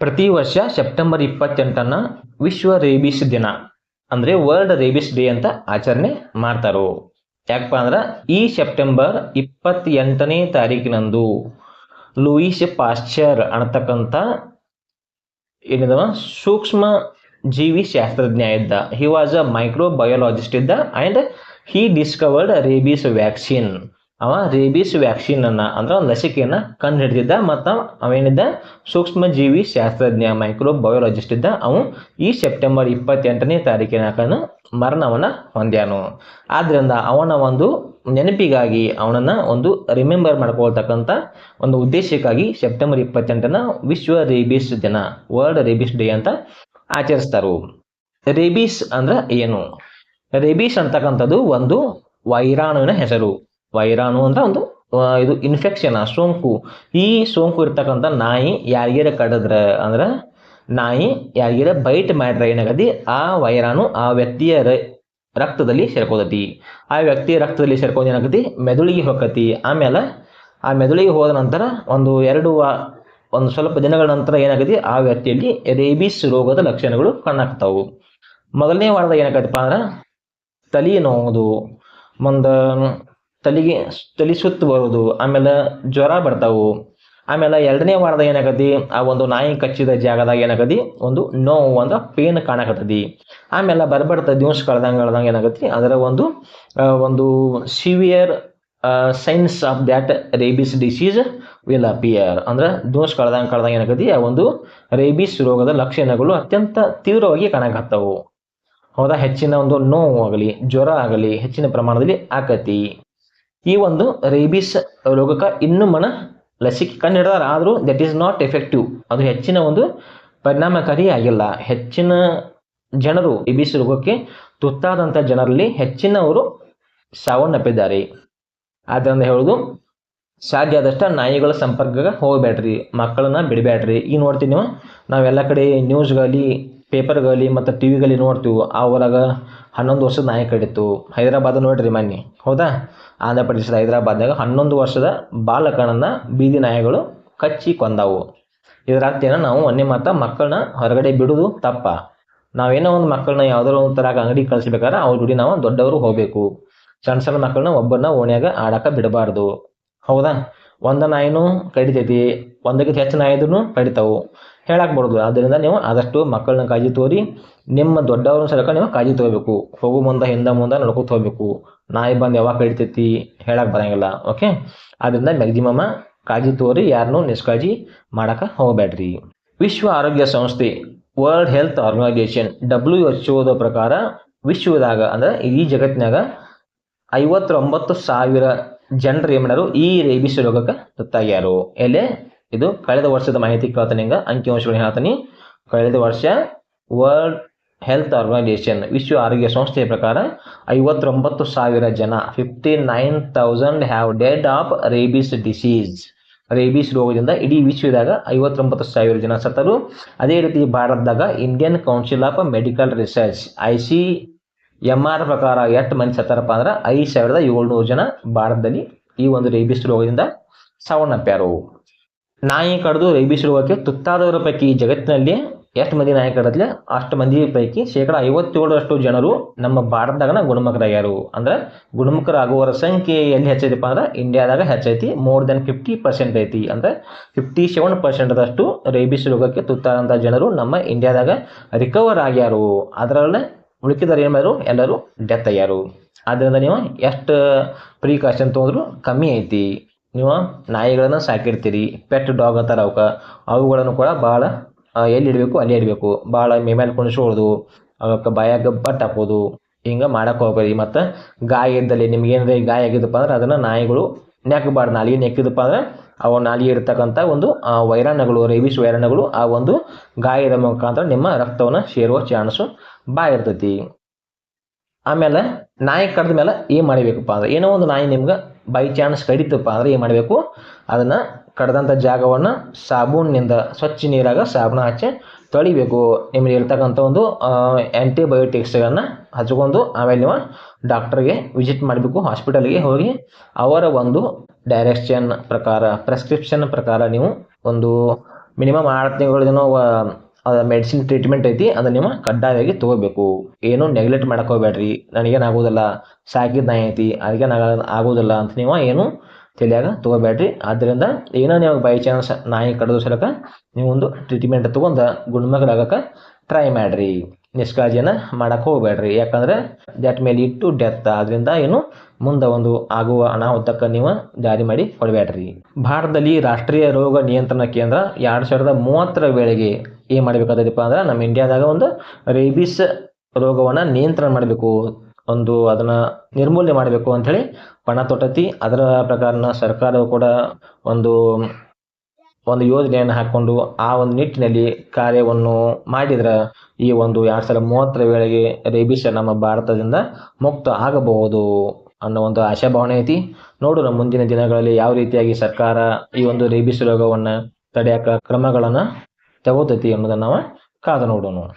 ಪ್ರತಿ ವರ್ಷ ಸೆಪ್ಟೆಂಬರ್ ಇಪ್ಪತ್ತೆಂಟನ್ನ ವಿಶ್ವ ರೇಬಿಸ್ ದಿನ, ಅಂದರೆ ವರ್ಲ್ಡ್ ರೇಬಿಸ್ ಡೇ ಅಂತ ಆಚರಣೆ ಮಾಡ್ತಾರೋ. ಯಾಕಪ್ಪ ಅಂದ್ರೆ ಈ ಸೆಪ್ಟೆಂಬರ್ ಇಪ್ಪತ್ತೆಂಟನೇ ತಾರೀಕಿನಂದು ಲೂಯಿಸ್ ಪಾಶ್ಚರ್ ಅನ್ನತಕ್ಕಂಥ ಏನಿದವ? ಸೂಕ್ಷ್ಮ ಜೀವಿ ಶಾಸ್ತ್ರಜ್ಞ ಇದ್ದ. ಹಿ ವಾಸ್ ಅ ಮೈಕ್ರೋಬಯೋಲಾಜಿಸ್ಟ್ ಇದ್ದ and he discovered rabies vaccine ಅವ ರೇಬಿಸ್ ವ್ಯಾಕ್ಸಿನ್ ಅನ್ನ, ಅಂದ್ರೆ ಒಂದು ಲಸಿಕೆಯನ್ನ ಕಂಡು ಹಿಡಿದಿದ್ದ ಮತ್ತು ಅವೇನಿದ್ದ? ಸೂಕ್ಷ್ಮ ಜೀವಿ ಶಾಸ್ತ್ರಜ್ಞ, ಮೈಕ್ರೋಬಯೋಲಾಜಿಸ್ಟ್ ಇದ್ದ ಅವನು ಈ ಸೆಪ್ಟೆಂಬರ್ ಇಪ್ಪತ್ತೆಂಟನೇ ತಾರೀಕಿನ ಮರಣವನ್ನ ಹೊಂದ್ಯಾನು. ಆದ್ರಿಂದ ಅವನ ಒಂದು ನೆನಪಿಗಾಗಿ, ಅವನನ್ನ ಒಂದು ರಿಮೆಂಬರ್ ಮಾಡ್ಕೊಳ್ತಕ್ಕಂಥ ಒಂದು ಉದ್ದೇಶಕ್ಕಾಗಿ ಸೆಪ್ಟೆಂಬರ್ ಇಪ್ಪತ್ತೆಂಟನ ವಿಶ್ವ ರೇಬಿಸ್ ದಿನ ವರ್ಲ್ಡ್ ರೇಬಿಸ್ ಡೇ ಅಂತ ಆಚರಿಸ್ತಾರು. ರೇಬಿಸ್ ಅಂದ್ರೆ ಏನು? ರೇಬಿಸ್ ಅಂತಕ್ಕಂಥದ್ದು ಒಂದು ವೈರಾಣುವಿನ ಹೆಸರು. ವೈರಾಣು ಅಂದ್ರೆ ಒಂದು ಇದು ಇನ್ಫೆಕ್ಷನ್ ಸೋಂಕು. ಈ ಸೋಂಕು ಇರ್ತಕ್ಕಂಥ ನಾಯಿ ಯಾರಿಗಾರ ಕಡದ್ರ ಅಂದ್ರೆ, ನಾಯಿ ಯಾರಿಗಾರ ಬೈಟ್ ಮಾಡ್ರೆ ಏನಾಗತಿ? ಆ ವೈರಾಣು ಆ ವ್ಯಕ್ತಿಯ ರಕ್ತದಲ್ಲಿ ಸೇರ್ಕೋತತಿ. ಆ ವ್ಯಕ್ತಿಯ ರಕ್ತದಲ್ಲಿ ಸೇರ್ಕೊಂಡು ಏನಾಗತಿ? ಮೆದುಳಿಗೆ ಹೋಗತಿ ಆಮೇಲೆ ಆ ಮೆದುಳಿಗೆ ಹೋದ ನಂತರ ಒಂದು ಎರಡು ಒಂದು ಸ್ವಲ್ಪ ದಿನಗಳ ನಂತರ ಏನಾಗತಿ? ಆ ವ್ಯಕ್ತಿಯಲ್ಲಿ ರೇಬಿಸ್ ರೋಗದ ಲಕ್ಷಣಗಳು ಕಾಣಾಕ್ತಾವು ಮೊದಲನೇ ವಾರದ ಏನಾಗತ್ತಪ್ಪ ಅಂದ್ರೆ, ತಲೆ ನೋವುದು, ಮುಂದೆ ತಲೆಗೆ ತಲೆ ಸುತ್ತು ಬರೋದು ಆಮೇಲೆ ಜ್ವರ ಬರ್ತಾವು. ಆಮೇಲೆ ಎರಡನೇ ವಾರದ ಏನಾಗತಿ? ಆ ಒಂದು ನಾಯಿ ಕಚ್ಚಿದ ಜಾಗದಾಗ ಏನಾಗತಿ? ಒಂದು ನೋವು ಅಂದ್ರೆ ಪೇನ್ ಕಾಣಕತ್ತದಿ ಆಮೇಲೆ ಬರ್ಬರ್ತ ದಿವಸ ಕಳ್ದಂಗೆ ಕಳ್ದಂಗೆ ಏನಾಗತಿ? ಅದರ ಒಂದು ಒಂದು severe signs of that rabies disease will appear ಅಂದ್ರೆ ದಿವಸ ಕಳ್ದಂಗೆ ಕಳ್ದಂಗೆ ಏನಾಗತಿ? ಆ ಒಂದು ರೇಬಿಸ್ ರೋಗದ ಲಕ್ಷಣಗಳು ಅತ್ಯಂತ ತೀವ್ರವಾಗಿ ಕಾಣಕತ್ತವು. ಹೌದಾ? ಹೆಚ್ಚಿನ ಒಂದು ನೋವು ಆಗಲಿ, ಜ್ವರ ಆಗಲಿ ಹೆಚ್ಚಿನ ಪ್ರಮಾಣದಲ್ಲಿ ಆಕತಿ. ಈ ಒಂದು ರೇಬಿಸ್ ರೋಗಕ್ಕೆ ಇನ್ನೂ ಮನ ಲಸಿಕೆ ಕಂಡಿಡ್ದಾರೆ. ಆದರೂ ದಟ್ ಈಸ್ ನಾಟ್ ಎಫೆಕ್ಟಿವ್ ಅದು ಹೆಚ್ಚಿನ ಒಂದು ಪರಿಣಾಮಕಾರಿ ಆಗಿಲ್ಲ. ಹೆಚ್ಚಿನ ಜನರು ರೇಬಿಸ್ ರೋಗಕ್ಕೆ ತುತ್ತಾದಂಥ ಜನರಲ್ಲಿ ಹೆಚ್ಚಿನವರು ಸಾವನ್ನಪ್ಪಿದ್ದಾರೆ. ಆದ್ದರಿಂದ ಹೇಳೋದು, ಸಾಧ್ಯ ಆದಷ್ಟು ನಾಯಿಗಳ ಸಂಪರ್ಕಕ್ಕೆ ಹೋಗಬೇಡ್ರಿ. ಮಕ್ಕಳನ್ನ ಬಿಡಬೇಡ್ರಿ. ಈಗ ನೋಡ್ತೀನಿ ನೀವು, ನಾವೆಲ್ಲ ಕಡೆ ನ್ಯೂಸ್ಗಳಲ್ಲಿ ಪೇಪರ್ಗಳಲ್ಲಿ ಮತ್ತು ಟಿ ವಿಗಳಲ್ಲಿ ನೋಡ್ತೀವಿ. ಆ ಊರಾಗ ಹನ್ನೊಂದು ವರ್ಷದ ನಾಯಿ ಕಡಿತು. ಹೈದರಾಬಾದ್ ನೋಡ್ರಿ ಮೊನ್ನೆ. ಹೌದಾ? ಆಂಧ್ರ ಪ್ರದೇಶದ ಹೈದರಾಬಾದ್ನಾಗ ಹನ್ನೊಂದು ವರ್ಷದ ಬಾಲಕನನ್ನ ಬೀದಿ ನಾಯಿಗಳು ಕಚ್ಚಿ ಕೊಂದವು. ಇದರ ಅರ್ಥ ಏನೋ ನಾವು ಒಂದೇ ಮಾತ ಮಕ್ಕಳನ್ನ ಹೊರಗಡೆ ಬಿಡೋದು ತಪ್ಪ. ನಾವೇನೋ ಒಂದು ಮಕ್ಕಳನ್ನ ಯಾವ್ದಾರು ಒಂದು ಥರ ಅಂಗಡಿ ಕಳಿಸ್ಬೇಕಾದ್ರೆ ಅವ್ರ ಜೋಡಿ ನಾವು ದೊಡ್ಡವರು ಹೋಗಬೇಕು. ಸಣ್ಣ ಸಣ್ಣ ಮಕ್ಕಳನ್ನ ಒಬ್ಬರನ್ನ ಓಣ್ಯಾಗ ಆಡಕ್ಕೆ ಬಿಡಬಾರ್ದು. ಹೌದಾ? ಒಂದ ನಾಯಿನೂ ಕಡಿತೈತಿ, ಒಂದಕ್ಕಿಂತ ಹೆಚ್ಚು ನಾಯಿದ್ರು ಕಡಿತಾವು. ಅದರಿಂದ ಬರೋದು ಆದ್ದರಿಂದ ನೀವು ಆದಷ್ಟು ಮಕ್ಕಳನ್ನ ಕಾಳಜಿ ತೋರಿ, ನಿಮ್ಮ ದೊಡ್ಡವ್ರ ಸಲಕ ನೀವು ಕಾಳಜಿ ತೊಗೋಬೇಕು. ಹೋಗು ಮುಂದೆ, ಹಿಂದೆ ಮುಂದೆ ನಡ್ಕೊತ ಹೋಗ್ಬೇಕು ನಾಯಿ ಬಂದು ಯಾವಾಗ ಕಡಿತೈತಿ ಹೇಳಕ್ಕೆ ಬರಂಗಿಲ್ಲ ಓಕೆ ಆದ್ದರಿಂದ ಮ್ಯಾಕ್ಸಿಮಮ್ ಕಾಳಜಿ ತೋರಿ ಯಾರನ್ನೂ ನಿಷ್ಕಾಳಜಿ ಮಾಡಕ ಹೋಗಬೇಡ್ರಿ ವಿಶ್ವ ಆರೋಗ್ಯ ಸಂಸ್ಥೆ world health organisation W H ಒದ ಪ್ರಕಾರ ವಿಶ್ವದಾಗ, ಅಂದ್ರೆ ಇಡೀ ಜಗತ್ತಿನಾಗ ಐವತ್ತೊಂಬತ್ತು ಸಾವಿರ ಜನರು ಏನ್ ಈ ರೇಬಿಸ್ ರೋಗಕ್ಕೆ ತುತ್ತಾಗ್ಯಾರು. ಎಲೆ ಇದು ಕಳೆದ ವರ್ಷದ ಮಾಹಿತಿ ಕೇಳ್ತಾನೆ ಹಿಂಗ ಅಂಕಿಅಂಶಗಳು ಹೇಳ್ತಾನೆ? ಕಳೆದ ವರ್ಷ ವರ್ಲ್ಡ್ ಹೆಲ್ತ್ ಆರ್ಗನೈಸೇಷನ್ ವಿಶ್ವ ಆರೋಗ್ಯ ಸಂಸ್ಥೆಯ ಪ್ರಕಾರ ಐವತ್ತೊಂಬತ್ತು ಸಾವಿರ ಜನ fifty nine thousand have dead of rabies disease rabies ರೋಗದಿಂದ ಇಡೀ ವಿಶ್ವದಾಗ ಐವತ್ತೊಂಬತ್ತು ಸಾವಿರ ಜನ ಸತ್ತರು. ಅದೇ ರೀತಿ ಭಾರತದಾಗ Indian council of medical research I C M R ಪ್ರಕಾರ ಎಷ್ಟು ಮಂದಿ ಸತ್ತಾರಪ್ಪ ಅಂದ್ರೆ ಐದು ಸಾವಿರದ ಏಳ್ನೂರು ಜನ ಭಾರತದಲ್ಲಿ ಈ ಒಂದು ರೇಬಿಸ್ ರೋಗದಿಂದ ಸಾವನ್ನಪ್ಪ್ಯಾರು. ನಾಯಿ ಕಡಿದು ರೇಬಿಸ್ ರೋಗಕ್ಕೆ ತುತ್ತಾದವರ ಪೈಕಿ ಜಗತ್ತಿನಲ್ಲಿ ಎಷ್ಟು ಮಂದಿ ನಾಯಿ ಕಡದ್ಲೆ ಅಷ್ಟು ಮಂದಿ ಪೈಕಿ ಶೇಕಡ ಐವತ್ತೇಳರಷ್ಟು ಜನರು ನಮ್ಮ ಭಾರತದಾಗನ ಗುಣಮುಖರಾಗ್ಯಾರು. ಅಂದ್ರೆ ಗುಣಮುಖರಾಗುವವರ ಸಂಖ್ಯೆ ಎಲ್ಲಿ ಹೆಚ್ಚೈತಿಪ್ಪ ಅಂದ್ರೆ ಇಂಡಿಯಾದಾಗ ಹೆಚ್ಚೈತಿ ಮೋರ್ ದೆನ್ ಫಿಫ್ಟಿ ಪರ್ಸೆಂಟ್ ಐತಿ. ಅಂದ್ರೆ ಫಿಫ್ಟಿ ಸೆವೆನ್ ಪರ್ಸೆಂಟ್ದಷ್ಟು ರೇಬಿಸ್ ರೋಗಕ್ಕೆ ತುತ್ತಾದಂಥ ಜನರು ನಮ್ಮ ಇಂಡಿಯಾದಾಗ ರಿಕವರ್ ಆಗ್ಯಾರು. ಅದರಲ್ಲೇ ಉಳಿಕಿದಾರೆ ಏನು ಮಾಡಿದ್ರು? ಎಲ್ಲರೂ ಡೆತ್ ಆಗ್ಯಾರು ಆದ್ದರಿಂದ ನೀವು ಎಷ್ಟು ಪ್ರಿಕಾಷನ್ ತೊಗೊಂಡ್ರು ಕಮ್ಮಿ ಐತಿ. ನೀವು ನಾಯಿಗಳನ್ನು ಸಾಕಿರ್ತೀರಿ ಪೆಟ್ ಡಾಗ್ ಅಂತಾರೆ ಅವಕ್ಕೆ ಅವುಗಳನ್ನು ಕೂಡ ಭಾಳ ಎಲ್ಲಿ ಇಡಬೇಕು, ಅಲ್ಲಿ ಇಡಬೇಕು. ಭಾಳ ಮೇಮೇಲೆ ಕುಣಿಸೋದು ಅವಕ್ಕೆ ಬಾಯಾಗ ಬಟ್ ಹಾಕೋದು, ಹಿಂಗೆ ಮಾಡಕ್ಕೆ ಹೋಗ್ಬೇಡಿ. ಮತ್ತು ಗಾಯ ಇದ್ದಲ್ಲಿ ನಿಮ್ಗೆ ಏನಾದ್ರೆ ಗಾಯ ಆಗಿದ್ದಪ್ಪ ಅಂದ್ರೆ ಅದನ್ನು ನಾಯಿಗಳು ನೆಕ್ಕಬಾರ್ದು ನಾಲಿಗೆ ನೆಕ್ಕಿದಪ್ಪ ಅಂದ್ರೆ ಅವು ನಾಲಿಗೆ ಇರ್ತಕ್ಕಂಥ ಒಂದು ವೈರಾಣುಗಳು ರೇಬಿಸ್ ವೈರಾಣುಗಳು ಆ ಒಂದು ಗಾಯದ ಮುಖಾಂತರ ನಿಮ್ಮ ರಕ್ತವನ್ನು ಸೇರುವ ಚಾನ್ಸು ಬಾ ಇರ್ತೈತಿ. ಆಮೇಲೆ ನಾಯಿ ಕಡ್ದ ಮೇಲೆ ಏನು ಮಾಡಬೇಕಪ್ಪ ಅಂದ್ರೆ ಏನೋ ಒಂದು ನಾಯಿ ನಿಮ್ಗೆ ಬೈ ಚಾನ್ಸ್ ಕಡಿತಪ್ಪ ಅಂದ್ರೆ ಏನು ಮಾಡಬೇಕು? ಅದನ್ನು ಕಡ್ದಂಥ ಜಾಗವನ್ನು ಸಾಬೂನಿನಿಂದ ಸ್ವಚ್ಛ ನೀರಾಗ ಸಾಬೂನು ಹಚ್ಚಿ ತೊಳಿಬೇಕು. ನಿಮಗೆ ಇರ್ತಕ್ಕಂಥ ಒಂದು ಆ್ಯಂಟಿಬಯೋಟಿಕ್ಸ್ಗಳನ್ನು ಹಚ್ಕೊಂಡು ಆಮೇಲೆ ನೀವು ಡಾಕ್ಟ್ರಿಗೆ ವಿಸಿಟ್ ಮಾಡಬೇಕು. ಹಾಸ್ಪಿಟಲ್ಗೆ ಹೋಗಿ ಅವರ ಒಂದು ಡೈರೆಕ್ಷನ್ ಪ್ರಕಾರ ಪ್ರೆಸ್ಕ್ರಿಪ್ಷನ್ ಪ್ರಕಾರ ನೀವು ಒಂದು ಮಿನಿಮಮ್ ಆರು ತಿಂಗಳೇನೋ ಮೆಡಿಸಿನ್ ಟ್ರೀಟ್ಮೆಂಟ್ ಐತಿ, ಅದನ್ನ ನೀವು ಕಡ್ಡಾಯವಾಗಿ ತಗೋಬೇಕು. ಏನು ನೆಗ್ಲೆಕ್ಟ್ ಮಾಡ್ಕೋಬೇಡ್ರಿ ನನಗೇನು ಆಗೋದಿಲ್ಲ ಸಾಕಿದ ನಾಯಿ ಐತಿ ಅದಕ್ಕೇನು ಆಗೋದಿಲ್ಲ ಅಂತ ನೀವು ಏನು ತಲೆಯಾಗ ತಗೋಬೇಡ್ರಿ ಆದ್ದರಿಂದ ಏನೋ ನೀವು ಬೈ ಚಾನ್ಸ್ ನಾಯಿ ಕಡಿದು ಸಲಕ ನೀವು ಒಂದು ಟ್ರೀಟ್ಮೆಂಟ್ ತೊಗೊಂಡು ಗುಣಮಗಳಾಗಕ್ಕೆ ಟ್ರೈ ಮಾಡ್ರಿ. ನಿಷ್ಕಾಳಜಿಯನ್ನು ಮಾಡೋಕೆ ಹೋಗಬೇಡ್ರಿ ಯಾಕಂದ್ರೆ ದಟ್ ಮೇಲೆ ಇಟ್ಟು ಡೆತ್ ಆದ್ದರಿಂದ ಏನು ಮುಂದೆ ಒಂದು ಆಗುವ ಅನಾಹುತಕ್ಕೆ ನೀವು ಜಾರಿ ಮಾಡಿ ಕೊಡಬೇಡ್ರಿ ಭಾರತದಲ್ಲಿ ರಾಷ್ಟ್ರೀಯ ರೋಗ ನಿಯಂತ್ರಣ ಕೇಂದ್ರ ಎರಡು ಸಾವಿರದ ಮೂವತ್ತರ ವೇಳೆಗೆ ಏನ್ ಮಾಡ್ಬೇಕಾದಪ್ಪ ಅಂದ್ರೆ ನಮ್ಮ ಇಂಡಿಯಾದಾಗ ಒಂದು ರೇಬಿಸ್ ರೋಗವನ್ನ ನಿಯಂತ್ರಣ ಮಾಡಬೇಕು. ಒಂದು ಅದನ್ನ ನಿರ್ಮೂಲನೆ ಮಾಡಬೇಕು ಅಂತ ಹೇಳಿ ಪಣ ತೊಟ್ಟತಿ. ಅದರ ಪ್ರಕಾರನ ಸರ್ಕಾರವು ಕೂಡ ಒಂದು ಒಂದು ಯೋಜನೆಯನ್ನು ಹಾಕೊಂಡು ಆ ಒಂದು ನಿಟ್ಟಿನಲ್ಲಿ ಕಾರ್ಯವನ್ನು ಮಾಡಿದ್ರೆ ಈ ಒಂದು ಎರಡು ಸಾವಿರದ ಮೂವತ್ತರ ವೇಳೆಗೆ ರೇಬಿಸ್ ನಮ್ಮ ಭಾರತದಿಂದ ಮುಕ್ತ ಆಗಬಹುದು ಅನ್ನೋ ಒಂದು ಆಶಾಭಾವನೆ ಐತಿ. ನೋಡೋಣ ಮುಂದಿನ ದಿನಗಳಲ್ಲಿ ಯಾವ ರೀತಿಯಾಗಿ ಸರ್ಕಾರ ಈ ಒಂದು ರೇಬಿಸ್ ರೋಗವನ್ನ ತಡೆಯಕ ಕ್ರಮಗಳನ್ನ ತಗೋತೈತಿ ಅನ್ನೋದನ್ನ ನಾವು ಕಾದು ನೋಡೋಣ